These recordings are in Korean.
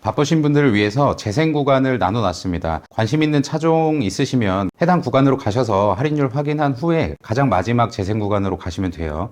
바쁘신 분들을 위해서 재생 구간을 나눠 놨습니다. 관심 있는 차종 있으시면 해당 구간으로 가셔서 할인율 확인한 후에 가장 마지막 재생 구간으로 가시면 돼요.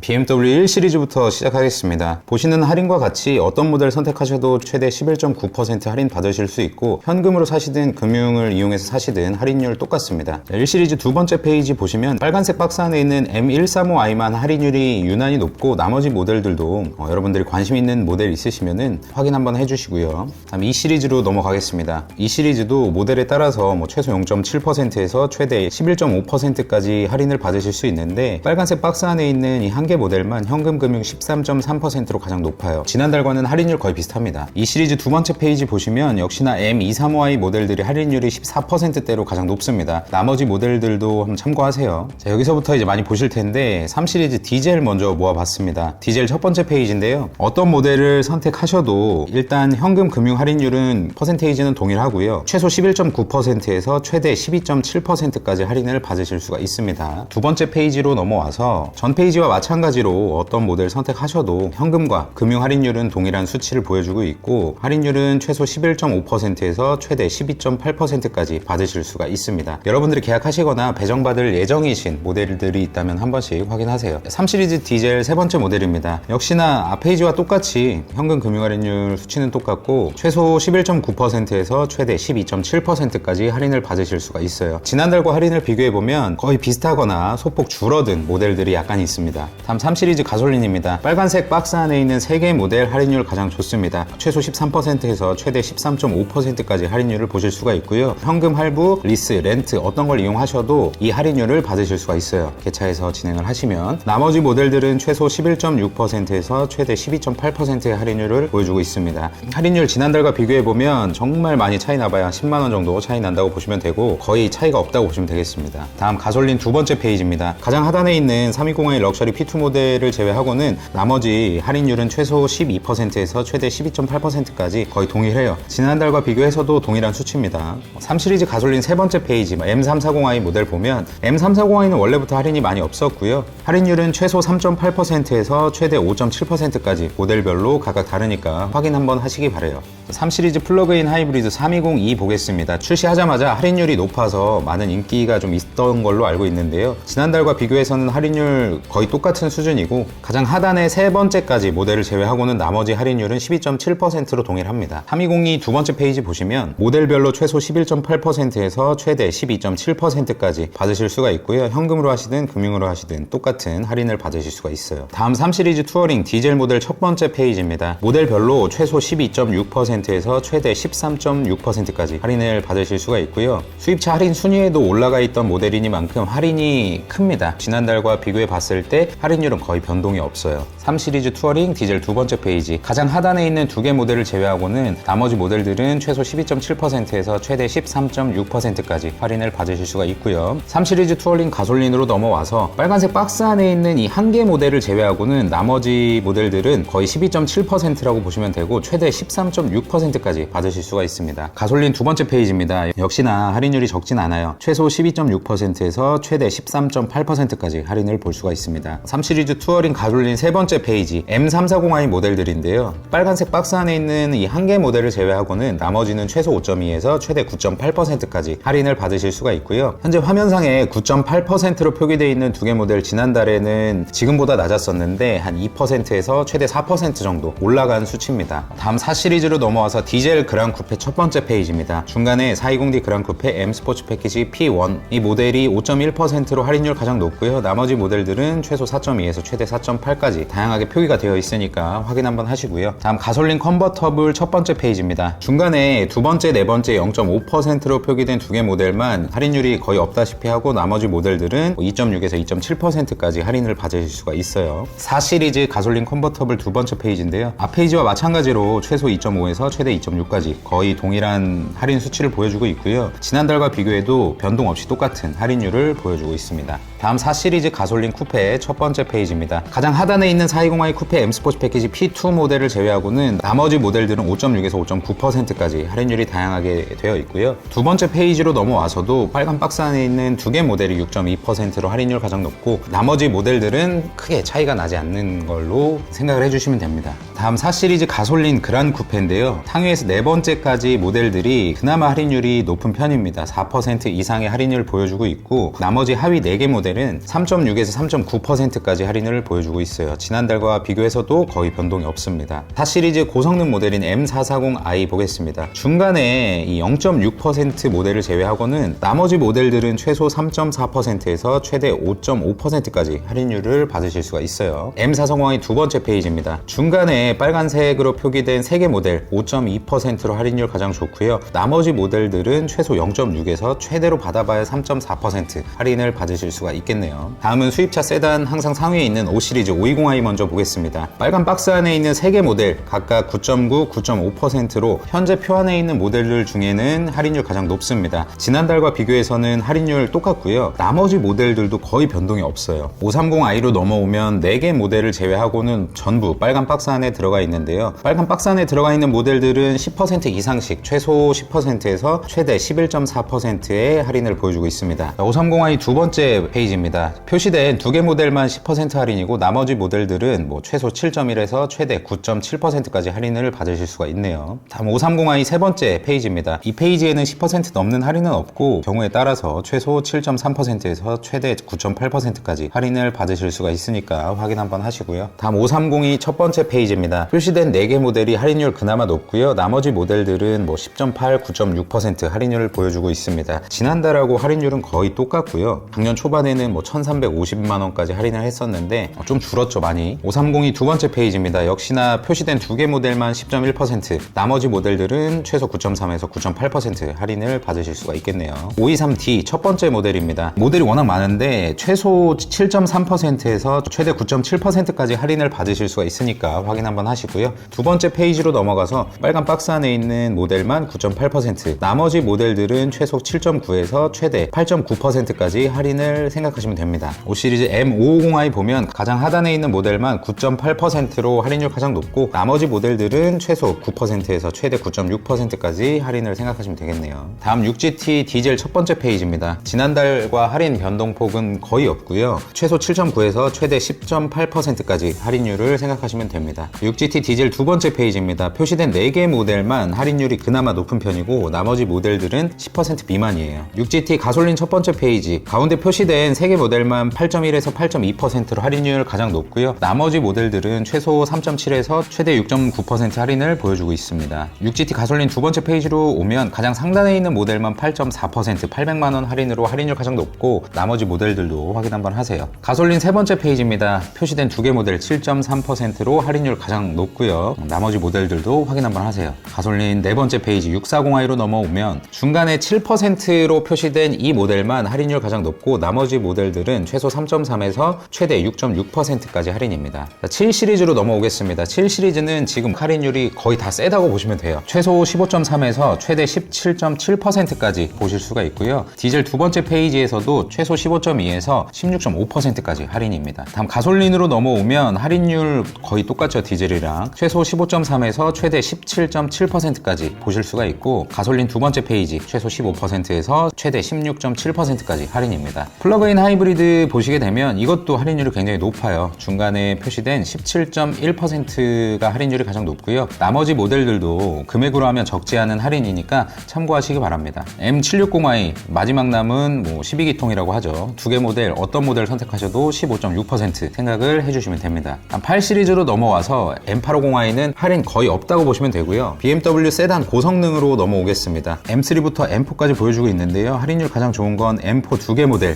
BMW 1 시리즈부터 시작하겠습니다. 보시는 할인과 같이 어떤 모델 선택하셔도 최대 11.9% 할인 받으실 수 있고 현금으로 사시든 금융을 이용해서 사시든 할인율 똑같습니다. 1 시리즈 두 번째 페이지 보시면 빨간색 박스 안에 있는 M135i만 할인율이 유난히 높고 나머지 모델들도 어, 여러분들이 관심 있는 모델 있으시면은 확인 한번 해주시고요. 다음 2 시리즈로 넘어가겠습니다. 이 시리즈도 모델에 따라서 뭐 최소 0.7%에서 최대 11.5%까지 할인을 받으실 수 있는데 빨간색 박스 안에 있는 이한 개 모델만 현금 금융 13.3%로 가장 높아요. 지난달과는 할인율 거의 비슷합니다. 이 시리즈 두 번째 페이지 보시면 역시나 M235i 모델들이 할인율이 14%대로 가장 높습니다. 나머지 모델들도 한번 참고하세요. 자, 여기서부터 이제 많이 보실 텐데 3 시리즈 디젤 먼저 모아봤습니다. 디젤 첫 번째 페이지인데요. 어떤 모델을 선택하셔도 일단 현금 금융 할인율은 퍼센테이지는 동일하고요. 최소 11.9%에서 최대 12.7%까지 할인을 받으실 수가 있습니다. 두 번째 페이지로 넘어와서 전 페이지와 마찬가지 로 어떤 모델 선택하셔도 현금과 금융 할인율은 동일한 수치를 보여주고 있고 할인율은 최소 11.5%에서 최대 12.8%까지 받으실 수가 있습니다. 여러분들이 계약하시거나 배정받을 예정이신 모델들이 있다면 한 번씩 확인하세요. 3 시리즈 디젤 세 번째 모델입니다. 역시나 앞 페이지와 똑같이 현금 금융 할인율 수치는 똑같고 최소 11.9%에서 최대 12.7%까지 할인을 받으실 수가 있어요. 지난달과 할인을 비교해 보면 거의 비슷하거나 소폭 줄어든 모델들이 약간 있습니다. 다음 3 시리즈 가솔린입니다. 빨간색 박스 안에 있는 3개 모델 할인율 가장 좋습니다. 최소 13%에서 최대 13.5%까지 할인율을 보실 수가 있고요. 현금 할부, 리스, 렌트 어떤 걸 이용하셔도 이 할인율을 받으실 수가 있어요. 개차에서 진행을 하시면 나머지 모델들은 최소 11.6%에서 최대 12.8%의 할인율을 보여주고 있습니다. 할인율 지난달과 비교해 보면 정말 많이 차이 나봐야 10만 원 정도 차이 난다고 보시면 되고 거의 차이가 없다고 보시면 되겠습니다. 다음 가솔린 두 번째 페이지입니다. 가장 하단에 있는 3201 럭셔리 P2 모델을 제외하고는 나머지 할인율은 최소 12%에서 최대 12.8%까지 거의 동일해요. 지난달과 비교해서도 동일한 수치입니다. 3 시리즈 가솔린 세 번째 페이지 M340i 모델 보면 M340i는 원래부터 할인이 많이 없었고요. 할인율은 최소 3.8%에서 최대 5.7%까지 모델별로 각각 다르니까 확인 한번 하시기 바래요. 3 시리즈 플러그인 하이브리드 3202 보겠습니다. 출시하자마자 할인율이 높아서 많은 인기가 좀 있던 걸로 알고 있는데요. 지난달과 비교해서는 할인율 거의 똑같은 수준이고 가장 하단의 세 번째까지 모델을 제외하고는 나머지 할인율은 12.7%로 동일합니다. 3202두 번째 페이지 보시면 모델별로 최소 11.8%에서 최대 12.7%까지 받으실 수가 있고요. 현금으로 하시든 금융으로 하시든 똑같은 할인을 받으실 수가 있어요. 다음 3 시리즈 투어링 디젤 모델 첫 번째 페이지입니다. 모델별로 최소 12.6%에서 최대 13.6%까지 할인을 받으실 수가 있고요. 수입차 할인 순위에도 올라가 있던 모델이니만큼 할인이 큽니다. 지난달과 비교해 봤을 때 할인 율은 거의 변동이 없어요. 3 시리즈 투어링 디젤 두 번째 페이지 가장 하단에 있는 두 개 모델을 제외하고는 나머지 모델들은 최소 12.7%에서 최대 13.6%까지 할인을 받으실 수가 있고요. 3 시리즈 투어링 가솔린으로 넘어와서 빨간색 박스 안에 있는 이 한 개 모델을 제외하고는 나머지 모델들은 거의 12.7%라고 보시면 되고 최대 13.6%까지 받으실 수가 있습니다. 가솔린 두 번째 페이지입니다. 역시나 할인율이 적진 않아요. 최소 12.6%에서 최대 13.8%까지 할인을 볼 수가 있습니다. 3 시리즈 투어링 가솔린 세 번째 페이지 M340i 모델들인데요. 빨간색 박스 안에 있는 이 한 개 모델을 제외하고는 나머지는 최소 5.2에서 최대 9.8%까지 할인을 받으실 수가 있고요. 현재 화면상에 9.8%로 표기되어 있는 두 개 모델 지난달에는 지금보다 낮았었는데 한 2%에서 최대 4% 정도 올라간 수치입니다. 다음 4 시리즈로 넘어와서 디젤 그랑 쿠페 첫 번째 페이지입니다. 중간에 420D 그랑 쿠페 M 스포츠 패키지 P1 이 모델이 5.1%로 할인율 가장 높고요. 나머지 모델들은 최소 4.2에서 최대 4.8까지 다양하게 표기가 되어 있으니까 확인 한번 하시고요. 다음 가솔린 컨버터블 첫 번째 페이지입니다. 중간에 두 번째, 네 번째 0.5%로 표기된 두 개 모델만 할인율이 거의 없다시피 하고 나머지 모델들은 2.6에서 2.7%까지 할인을 받으실 수가 있어요. 4 시리즈 가솔린 컨버터블 두 번째 페이지인데요. 앞 페이지와 마찬가지로 최소 2.5에서 최대 2.6까지 거의 동일한 할인 수치를 보여주고 있고요. 지난달과 비교해도 변동 없이 똑같은 할인율을 보여주고 있습니다. 다음 4 시리즈 가솔린 쿠페의 첫 번째 페이지입니다. 가장 하단에 있는 420i 쿠페 M 스포츠 패키지 P2 모델을 제외하고는 나머지 모델들은 5.6에서 5.9%까지 할인율이 다양하게 되어 있고요. 두 번째 페이지로 넘어와서도 빨간 박스 안에 있는 두 개 모델이 6.2%로 할인율 가장 높고 나머지 모델들은 크게 차이가 나지 않는 걸로 생각을 해주시면 됩니다. 다음 4 시리즈 가솔린 그란 쿠페인데요. 상위에서 네 번째까지 모델들이 그나마 할인율이 높은 편입니다. 4% 이상의 할인율을 보여주고 있고 나머지 하위 4개 모델 은 3.6에서 3.9%까지 할인율을 보여주고 있어요. 지난달과 비교해서도 거의 변동이 없습니다. 4 시리즈 고성능 모델인 M440i 보겠습니다. 중간에 이 0.6% 모델을 제외하고는 나머지 모델들은 최소 3.4%에서 최대 5.5%까지 할인율을 받으실 수가 있어요. M440i 두 번째 페이지입니다. 중간에 빨간색으로 표기된 3개 모델 5.2%로 할인율 가장 좋고요. 나머지 모델들은 최소 0.6에서 최대로 받아봐야 3.4% 할인을 받으실 수가 있 겠네요. 다음은 수입차 세단 항상 상위에 있는 5 시리즈 520i 먼저 보겠습니다. 빨간 박스 안에 있는 3개 모델 각각 9.9, 9.5%로 현재 표 안에 있는 모델들 중에는 할인율 가장 높습니다. 지난달과 비교해서는 할인율 똑같고요. 나머지 모델들도 거의 변동이 없어요. 530i로 넘어오면 4개 모델을 제외하고는 전부 빨간 박스 안에 들어가 있는데요. 빨간 박스 안에 들어가 있는 모델들은 10% 이상씩 최소 10%에서 최대 11.4%의 할인을 보여주고 있습니다. 530i 두 번째 페이지 입니다. 표시된 두 개 모델만 10% 할인이고 나머지 모델들은 뭐 최소 7.1에서 최대 9.7%까지 할인을 받으실 수가 있네요. 다음 530i 세 번째 페이지입니다. 이 페이지에는 10% 넘는 할인은 없고 경우에 따라서 최소 7.3%에서 최대 9.8%까지 할인을 받으실 수가 있으니까 확인 한번 하시고요. 다음 530이 첫 번째 페이지입니다. 표시된 4개 모델이 할인율 그나마 높고요. 나머지 모델들은 뭐 10.8, 9.6% 할인율을 보여주고 있습니다. 지난달하고 할인율은 거의 똑같고요. 작년 초반에는 뭐 1,350만 원까지 할인을 했었는데 좀 줄었죠 많이. 530이 두 번째 페이지입니다. 역시나 표시된 두 개 모델만 10.1%, 나머지 모델들은 최소 9.3에서 9.8% 할인을 받으실 수가 있겠네요. 523D 첫 번째 모델입니다. 모델이 워낙 많은데 최소 7.3%에서 최대 9.7%까지 할인을 받으실 수가 있으니까 확인 한번 하시고요. 두 번째 페이지로 넘어가서 빨간 박스 안에 있는 모델만 9.8%, 나머지 모델들은 최소 7.9에서 최대 8.9%까지 할인을 생각 하시면 됩니다. 5 시리즈 M550i 보면 가장 하단에 있는 모델만 9.8%로 할인율 가장 높고 나머지 모델들은 최소 9%에서 최대 9.6%까지 할인을 생각하시면 되겠네요. 다음 6GT 디젤 첫 번째 페이지입니다. 지난달과 할인 변동폭은 거의 없고요. 최소 7.9에서 최대 10.8%까지 할인율을 생각하시면 됩니다. 6GT 디젤 두 번째 페이지입니다. 표시된 4개 모델만 할인율이 그나마 높은 편이고 나머지 모델들은 10% 미만이에요. 6GT 가솔린 첫 번째 페이지 가운데 표 시된 3개 모델만 8.1에서 8.2%로 할인율 가장 높고요. 나머지 모델들은 최소 3.7에서 최대 6.9% 할인을 보여주고 있습니다. 6GT 가솔린 두 번째 페이지로 오면 가장 상단에 있는 모델만 8.4% 800만 원 할인으로 할인율 가장 높고 나머지 모델들도 확인 한번 하세요. 가솔린 세 번째 페이지입니다. 표시된 두 개 모델 7.3%로 할인율 가장 높고요. 나머지 모델들도 확인 한번 하세요. 가솔린 네 번째 페이지 640i로 넘어오면 중간에 7%로 표시된 이 모델만 할인율 가장 높고 나머지 모델들은 최소 3.3에서 최대 6.6%까지 할인입니다. 7 시리즈로 넘어오겠습니다. 7 시리즈는 지금 할인율이 거의 다 세다고 보시면 돼요. 최소 15.3에서 최대 17.7%까지 보실 수가 있고요. 디젤 두 번째 페이지에서도 최소 15.2에서 16.5%까지 할인입니다. 다음 가솔린으로 넘어오면 할인율 거의 똑같죠 디젤이랑 최소 15.3에서 최대 17.7%까지 보실 수가 있고 가솔린 두 번째 페이지 최소 15%에서 최대 16.7%까지 할인입니다. 플러그인 하이브리드 보시게 되면 이것도 할인율이 굉장히 높아요. 중간에 표시된 17.1%가 할인율이 가장 높고요. 나머지 모델들도 금액으로 하면 적지 않은 할인이니까 참고하시기 바랍니다. M760i 마지막 남은 뭐 12기통이라고 하죠. 두 개 모델 어떤 모델 선택하셔도 15.6% 생각을 해주시면 됩니다. 8 시리즈로 넘어와서 M850i는 할인 거의 없다고 보시면 되고요. BMW 세단 고성능으로 넘어오겠습니다. M3부터 M4까지 보여주고 있는데요. 할인율 가장 좋은 건 M4 두 개 모델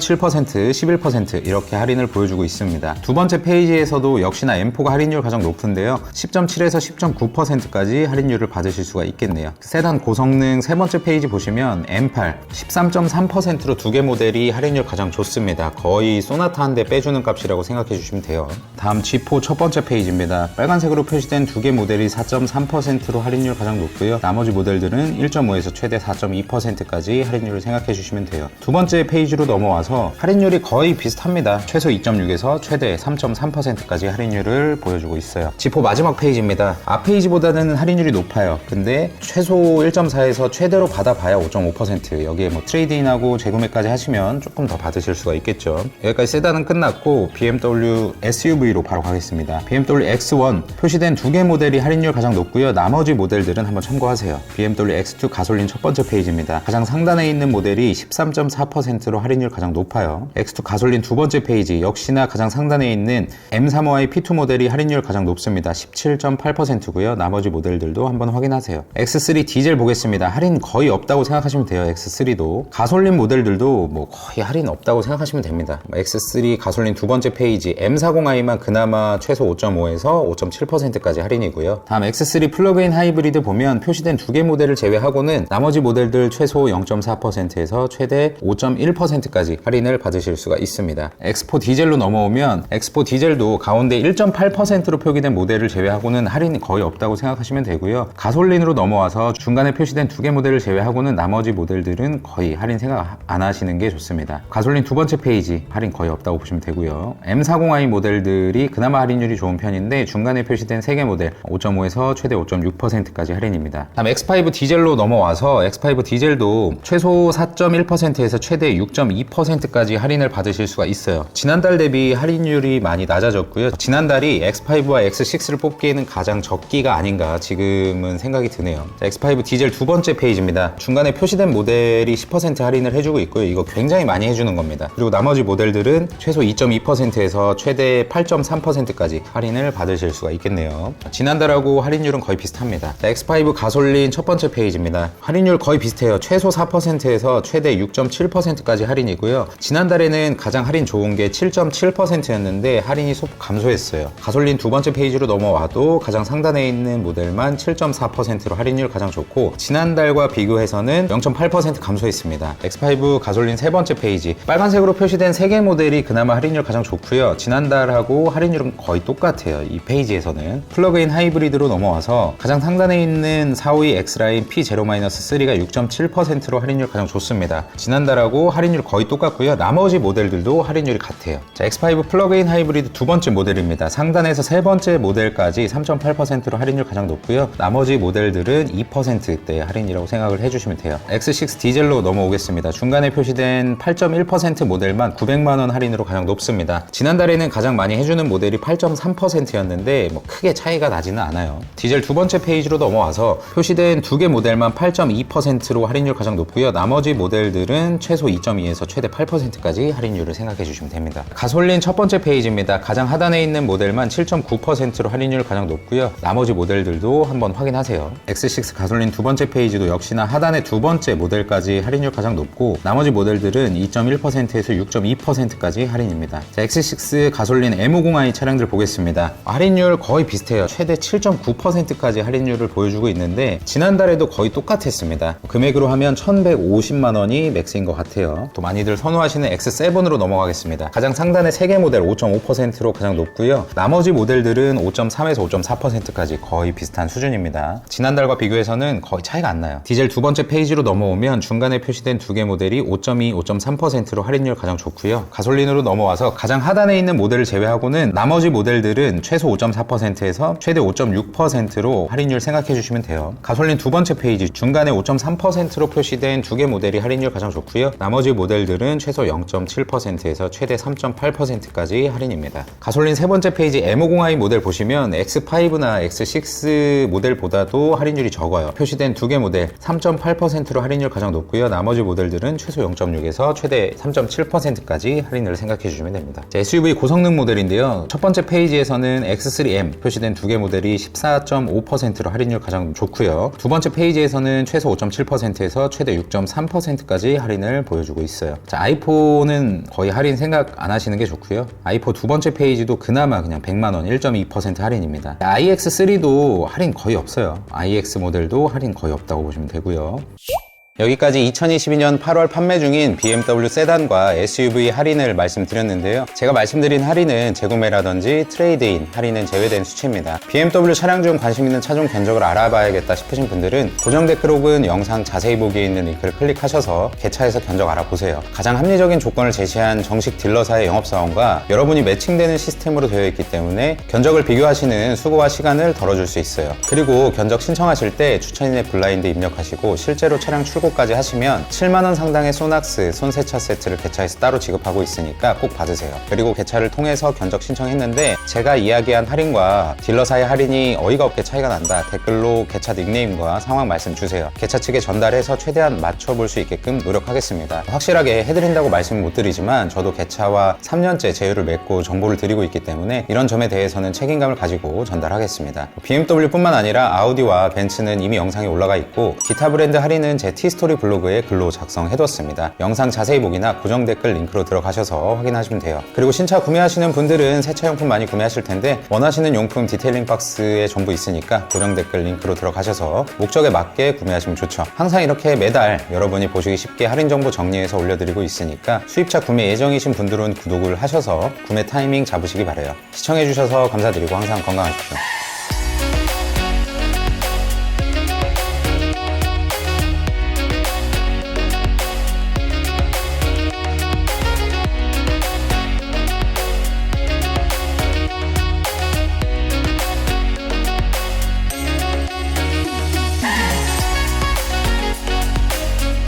10.7%, 11% 이렇게 할인을 보여주고 있습니다. 두 번째 페이지에서도 역시나 M4가 할인율 가장 높은데요. 10.7에서 10.9%까지 할인율을 받으실 수가 있겠네요. 세단 고성능 세 번째 페이지 보시면 M8 13.3%로 두 개 모델이 할인율 가장 좋습니다. 거의 소나타 한 대 빼주는 값이라고 생각해 주시면 돼요. 다음 G4 첫 번째 페이지입니다. 빨간색으로 표시된 두 개 모델이 4.3%로 할인율 가장 높고요. 나머지 모델들은 1.5에서 최대 4.2%까지 할인율을 생각해 주시면 돼요. 두 번째 페이지로 넘어와서 넘어와서 할인율이 거의 비슷합니다. 최소 2.6에서 최대 3.3%까지 할인율을 보여주고 있어요. 지포 마지막 페이지입니다. 앞 페이지보다는 할인율이 높아요. 근데 최소 1.4에서 최대로 받아봐야 5.5% 여기에 뭐 트레이드인하고 재구매까지 하시면 조금 더 받으실 수가 있겠죠. 여기까지 세단은 끝났고 BMW SUV로 바로 가겠습니다. BMW X1 표시된 두 개 모델이 할인율 가장 높고요. 나머지 모델들은 한번 참고하세요. BMW X2 가솔린 첫 번째 페이지입니다. 가장 상단에 있는 모델이 13.4%로 할인율 가장 높아요. X2 가솔린 두 번째 페이지 역시나 가장 상단에 있는 M35i P2 모델이 할인율 가장 높습니다. 17.8%고요. 나머지 모델들도 한번 확인하세요. X3 디젤 보겠습니다. 할인 거의 없다고 생각하시면 돼요. X3도 가솔린 모델들도 뭐 거의 할인 없다고 생각하시면 됩니다. X3 가솔린 두 번째 페이지 M40i만 그나마 최소 5.5에서 5.7%까지 할인이고요. 다음 X3 플러그인 하이브리드 보면 표시된 두 개 모델을 제외하고는 나머지 모델들 최소 0.4%에서 최대 5.1%까지 할인을 받으실 수가 있습니다. X4 디젤로 넘어오면 X4 디젤도 가운데 1.8%로 표기된 모델을 제외하고는 할인이 거의 없다고 생각하시면 되고요. 가솔린으로 넘어와서 중간에 표시된 두 개 모델을 제외하고는 나머지 모델들은 거의 할인 생각 안 하시는 게 좋습니다. 가솔린 두 번째 페이지 할인 거의 없다고 보시면 되고요. M40i 모델들이 그나마 할인율이 좋은 편인데 중간에 표시된 세 개 모델 5.5에서 최대 5.6%까지 할인입니다. 다음 X5 디젤로 넘어와서 X5 디젤도 최소 4.1%에서 최대 6.2% 까지 할인을 받으실 수가 있어요. 지난달 대비 할인율이 많이 낮아졌고요. 지난달이 X5와 X6를 뽑기에는 가장 적기가 아닌가 지금은 생각이 드네요. 자, X5 디젤 두 번째 페이지입니다. 중간에 표시된 모델이 10% 할인을 해주고 있고요. 이거 굉장히 많이 해주는 겁니다. 그리고 나머지 모델들은 최소 2.2%에서 최대 8.3%까지 할인을 받으실 수가 있겠네요. 지난달하고 할인율은 거의 비슷합니다. 자, X5 가솔린 첫 번째 페이지입니다. 할인율 거의 비슷해요. 최소 4%에서 최대 6.7%까지 할인이고요. 지난달에는 가장 할인 좋은 게 7.7%였는데 할인이 소폭 감소했어요. 가솔린 두 번째 페이지로 넘어와도 가장 상단에 있는 모델만 7.4%로 할인율 가장 좋고 지난달과 비교해서는 0.8% 감소했습니다. X5 가솔린 세 번째 페이지 빨간색으로 표시된 세 개 모델이 그나마 할인율 가장 좋고요. 지난달하고 할인율은 거의 똑같아요. 이 페이지에서는 플러그인 하이브리드로 넘어와서 가장 상단에 있는 452 X라인 P0-3가 6.7%로 할인율 가장 좋습니다. 지난달하고 할인율 거의 똑같 고요. 나머지 모델들도 할인율이 같아요. 자, X5 플러그인 하이브리드 두 번째 모델입니다. 상단에서 세 번째 모델까지 3.8%로 할인율 가장 높고요. 나머지 모델들은 2%대 할인이라고 생각을 해주시면 돼요. X6 디젤로 넘어오겠습니다. 중간에 표시된 8.1% 모델만 900만 원 할인으로 가장 높습니다. 지난달에는 가장 많이 해주는 모델이 8.3%였는데 뭐 크게 차이가 나지는 않아요. 디젤 두 번째 페이지로 넘어와서 표시된 두 개 모델만 8.2%로 할인율 가장 높고요. 나머지 모델들은 최소 2.2에서 최대 8%까지 할인율을 생각해 주시면 됩니다. 가솔린 첫 번째 페이지입니다. 가장 하단에 있는 모델만 7.9%로 할인율 가장 높고요. 나머지 모델들도 한번 확인하세요. X6 가솔린 두 번째 페이지도 역시나 하단의 두 번째 모델까지 할인율 가장 높고 나머지 모델들은 2.1%에서 6.2%까지 할인입니다. 자, X6 가솔린 M50i 차량들 보겠습니다. 할인율 거의 비슷해요. 최대 7.9%까지 할인율을 보여주고 있는데 지난달에도 거의 똑같았습니다. 금액으로 하면 1,150만 원이 맥스인 것 같아요. 또 많이들 선호하시는 X7으로 넘어가겠습니다. 가장 상단의 3개 모델 5.5%로 가장 높고요. 나머지 모델들은 5.3에서 5.4%까지 거의 비슷한 수준입니다. 지난달과 비교해서는 거의 차이가 안 나요. 디젤 두 번째 페이지로 넘어오면 중간에 표시된 두 개 모델이 5.2, 5.3%로 할인율 가장 좋고요. 가솔린으로 넘어와서 가장 하단에 있는 모델을 제외하고는 나머지 모델들은 최소 5.4%에서 최대 5.6%로 할인율 생각해 주시면 돼요. 가솔린 두 번째 페이지 중간에 5.3%로 표시된 두 개 모델이 할인율 가장 좋고요. 나머지 모델들은 최소 0.7%에서 최대 3.8%까지 할인입니다. 가솔린 세 번째 페이지 M50i 모델 보시면 X5나 X6 모델보다도 할인율이 적어요. 표시된 두 개 모델 3.8%로 할인율 가장 높고요. 나머지 모델들은 최소 0.6에서 최대 3.7%까지 할인을 생각해 주시면 됩니다. 자, SUV 고성능 모델인데요. 첫 번째 페이지에서는 X3M 표시된 두 개 모델이 14.5%로 할인율 가장 좋고요. 두 번째 페이지에서는 최소 5.7%에서 최대 6.3%까지 할인을 보여주고 있어요. 자, 아이폰은 거의 할인 생각 안 하시는 게 좋고요. 아이폰 두 번째 페이지도 그나마 그냥 100만 원 1.2% 할인입니다. iX3도 할인 거의 없어요. iX 모델도 할인 거의 없다고 보시면 되고요. 여기까지 2022년 8월 판매 중인 BMW 세단과 SUV 할인을 말씀드렸는데요. 제가 말씀드린 할인은 재구매라든지 트레이드인 할인은 제외된 수치입니다. BMW 차량 중 관심 있는 차종 견적을 알아봐야겠다 싶으신 분들은 고정 댓글 혹은 영상 자세히 보기에 있는 링크를 클릭하셔서 개차에서 견적 알아보세요. 가장 합리적인 조건을 제시한 정식 딜러사의 영업사원과 여러분이 매칭되는 시스템으로 되어 있기 때문에 견적을 비교하시는 수고와 시간을 덜어줄 수 있어요. 그리고 견적 신청하실 때 추천인의 블라인드 입력하시고 실제로 차량 출고 까지 하시면 7만원 상당의 소낙스 손세차 세트를 개차에서 따로 지급하고 있으니까 꼭 받으세요. 그리고 개차를 통해서 견적 신청했는데 제가 이야기한 할인과 딜러사의 할인이 어이가 없게 차이가 난다. 댓글로 개차 닉네임과 상황 말씀 주세요. 개차 측에 전달해서 최대한 맞춰볼 수 있게끔 노력하겠습니다. 확실하게 해드린다고 말씀 못 드리지만 저도 개차와 3년째 제휴를 맺고 정보를 드리고 있기 때문에 이런 점에 대해서는 책임감을 가지고 전달하겠습니다. BMW뿐만 아니라 아우디와 벤츠는 이미 영상이 올라가 있고 기타 브랜드 할인은 제 티스토리 블로그에 글로 작성해뒀습니다. 영상 자세히 보기나 고정 댓글 링크로 들어가셔서 확인하시면 돼요. 그리고 신차 구매하시는 분들은 세차용품 많이 구매하실 텐데 원하시는 용품 디테일링 박스에 전부 있으니까 고정 댓글 링크로 들어가셔서 목적에 맞게 구매하시면 좋죠. 항상 이렇게 매달 여러분이 보시기 쉽게 할인 정보 정리해서 올려드리고 있으니까 수입차 구매 예정이신 분들은 구독을 하셔서 구매 타이밍 잡으시기 바래요. 시청해주셔서 감사드리고 항상 건강하십시오.